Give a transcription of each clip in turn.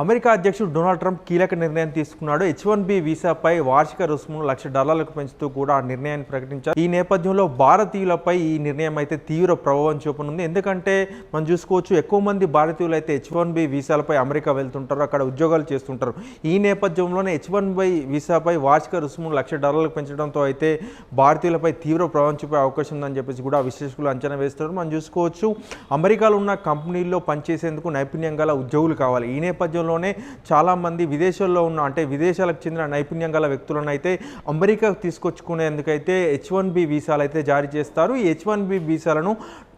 America అధ్యక్షుడు Donald Trump కీలక నిర్ణయం తీసుకున్నాడు. హెచ్ వన్ బి వీసాపై వార్షిక రుసుమును లక్ష డాలర్లకు పెంచుతూ కూడా ఆ నిర్ణయాన్ని ప్రకటించారు. ఈ నేపథ్యంలో భారతీయులపై ఈ నిర్ణయం అయితే తీవ్ర ప్రభావం చూపనుంది. ఎందుకంటే మనం చూసుకోవచ్చు ఎక్కువ మంది భారతీయులు అయితే హెచ్ వన్ బి వీసాలపై అమెరికా వెళ్తుంటారు అక్కడ ఉద్యోగాలు చేస్తుంటారు. ఈ నేపథ్యంలోనే హెచ్ వన్ బై వీసాపై వార్షిక రుసుమును లక్ష డాలర్లకు పెంచడంతో అయితే భారతీయులపై తీవ్ర ప్రభావం చూపే అవకాశం ఉందని చెప్పేసి కూడా విశ్లేషకులు అంచనా వేస్తున్నారు. మనం చూసుకోవచ్చు అమెరికాలో ఉన్న కంపెనీల్లో పనిచేసేందుకు నైపుణ్యం గల ఉద్యోగులు కావాలి. ఈ నేపథ్యంలో నేపథ్యంలోనే చాలామంది విదేశాల్లో ఉన్న అంటే విదేశాలకు చెందిన నైపుణ్యం గల వ్యక్తులను అయితే అమెరికాకు తీసుకొచ్చుకునేందుకైతే హెచ్ వన్ బి వీసాలు అయితే జారీ చేస్తారు. ఈ హెచ్ వన్ బి వీసాలను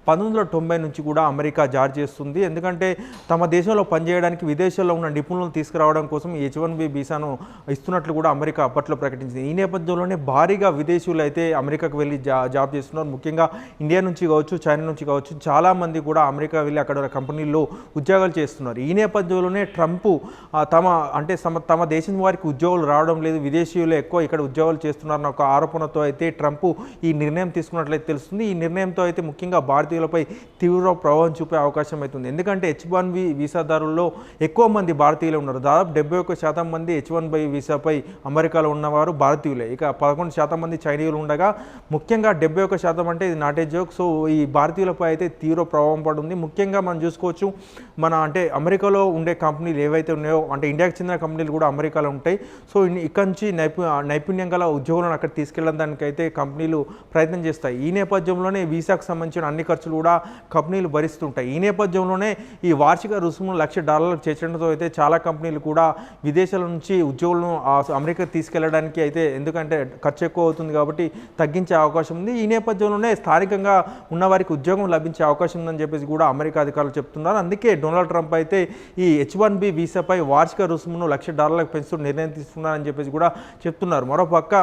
పంతొమ్మిది వందల తొంభై నుంచి కూడా అమెరికా జారీ చేస్తుంది. ఎందుకంటే తమ దేశంలో పనిచేయడానికి విదేశాల్లో ఉన్న నిపుణులను తీసుకురావడం కోసం హెచ్ వన్ బి వీసాను ఇస్తున్నట్లు కూడా అమెరికా అప్పట్లో ప్రకటించింది. ఈ నేపథ్యంలోనే భారీగా విదేశీయులు అయితే అమెరికాకు వెళ్ళి జా జాబ్ చేస్తున్నారు. ముఖ్యంగా ఇండియా నుంచి కావచ్చు చైనా నుంచి కావచ్చు చాలామంది కూడా అమెరికా వెళ్ళి అక్కడ కంపెనీల్లో ఉద్యోగాలు చేస్తున్నారు. ఈ నేపథ్యంలోనే ట్రంప్ తమ అంటే తమ తమ దేశం వారికి ఉద్యోగాలు రావడం లేదు. విదేశీయులు ఎక్కువ ఇక్కడ ఉద్యోగాలు చేస్తున్నారన్న ఒక ఆరోపణతో అయితే ట్రంప్ ఈ నిర్ణయం తీసుకున్నట్లయితే తెలుస్తుంది. ఈ నిర్ణయంతో అయితే ముఖ్యంగా భారతీయులపై తీవ్ర ప్రభావం చూపే అవకాశం అవుతుంది ఎందుకంటే హెచ్ వన్ బి వీసాదారుల్లో ఎక్కువ మంది భారతీయులు ఉన్నారు. దాదాపు డెబ్బై ఒక్క శాతం మంది హెచ్ వన్ బై వీసాపై అమెరికాలో ఉన్నవారు భారతీయులే. ఇక పదకొండు శాతం మంది చైనీయులు ఉండగా ముఖ్యంగా డెబ్బై ఒక్క శాతం అంటే ఇది నాటే జోక్. సో ఈ భారతీయులపై అయితే తీవ్ర ప్రభావం పడుతుంది. ముఖ్యంగా మనం చూసుకోవచ్చు మన అంటే అమెరికాలో ఉండే కంపెనీలు ఏవైతే ఉన్నాయో అంటే ఇండియాకి చెందిన కంపెనీలు కూడా అమెరికాలో ఉంటాయి. సో ఇక్కడి ఇక్కడ నుంచి నైపు నైపుణ్యం గల ఉద్యోగులను అక్కడ తీసుకెళ్ళడానికి అయితే కంపెనీలు ప్రయత్నం చేస్తాయి. ఈ నేపథ్యంలోనే వీసాకు సంబంధించిన అన్ని ఖర్చులు కూడా కంపెనీలు భరిస్తుంటాయి. ఈ నేపథ్యంలోనే ఈ వార్షిక రుసుమును లక్ష డాలర్లకు చేర్చడంతో అయితే చాలా కంపెనీలు కూడా విదేశాల నుంచి ఉద్యోగులను అమెరికా తీసుకెళ్ళడానికి అయితే ఎందుకంటే ఖర్చు ఎక్కువ అవుతుంది కాబట్టి తగ్గించే అవకాశం ఉంది. ఈ నేపథ్యంలోనే స్థానికంగా ఉన్న వారికి ఉద్యోగం లభించే అవకాశం ఉందని చెప్పేసి కూడా అమెరికా అధికారులు చెప్తున్నారు. అందుకే డొనాల్డ్ ట్రంప్ అయితే ఈ హెచ్ వన్ బి వీసాపై వార్షిక రుసుమును లక్ష డాలర్లకు పెంచుతూ నిర్ణయం తీసుకున్నారని చెప్పేసి కూడా చెప్తున్నారు. మరోపక్క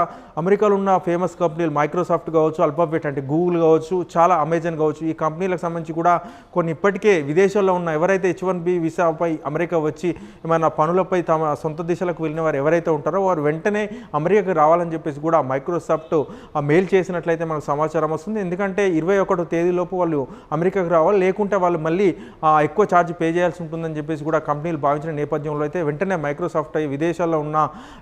అమెరికాలో ఉన్న ఫేమస్ కంపెనీలు మైక్రోసాఫ్ట్ కావచ్చు అల్పాబెట్ అంటే గూగుల్ కావచ్చు చాలా అమెజాన్ కావచ్చు ఈ ఈ కంపెనీలకు సంబంధించి కూడా కొన్ని ఇప్పటికే విదేశాల్లో ఉన్న ఎవరైతే హెచ్ వన్ బి వీసాపై అమెరికా వచ్చి ఏమైనా పనులపై తమ సొంత దేశాలకు వెళ్ళిన వారు ఎవరైతే ఉంటారో వారు వెంటనే అమెరికాకు రావాలని చెప్పేసి కూడా మైక్రోసాఫ్ట్ ఆ మెయిల్ చేసినట్లయితే మనకు సమాచారం వస్తుంది. ఎందుకంటే ఇరవై ఒకటో తేదీలోపు వాళ్ళు అమెరికాకి రావాలి. లేకుంటే వాళ్ళు మళ్ళీ ఎక్కువ ఛార్జ్ పే చేయాల్సి ఉంటుందని చెప్పేసి కూడా కంపెనీలు భావించిన నేపథ్యంలో అయితే వెంటనే మైక్రోసాఫ్ట్ విదేశాల్లో ఉన్న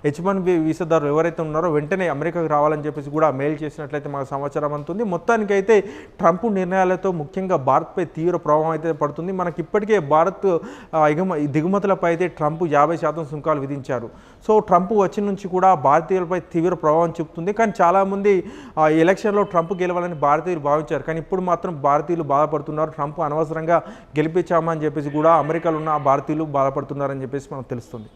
హెచ్ వన్ బి వీసాదారులు ఎవరైతే ఉన్నారో వెంటనే అమెరికాకు రావాలని చెప్పేసి కూడా మెయిల్ చేసినట్లయితే మనకు సమాచారం అందుతుంది. మొత్తానికైతే ట్రంప్ నిర్ణయాలు నిర్ణయాలతో ముఖ్యంగా భారత్పై తీవ్ర ప్రభావం అయితే పడుతుంది. మనకి ఇప్పటికే భారత్ ఎగుమ దిగుమతులపై అయితే ట్రంప్ యాభై శాతం సుంకాలు విధించారు. సో ట్రంప్ వచ్చి నుంచి కూడా భారతీయులపై తీవ్ర ప్రభావం చూపుతుంది. కానీ చాలామంది ఎలక్షన్లో ట్రంప్ గెలవాలని భారతీయులు భావించారు. కానీ ఇప్పుడు మాత్రం భారతీయులు బాధపడుతున్నారు. ట్రంప్ అనవసరంగా గెలిపించామని చెప్పేసి కూడా అమెరికాలో ఉన్న భారతీయులు బాధపడుతున్నారని చెప్పేసి మనకు తెలుస్తుంది.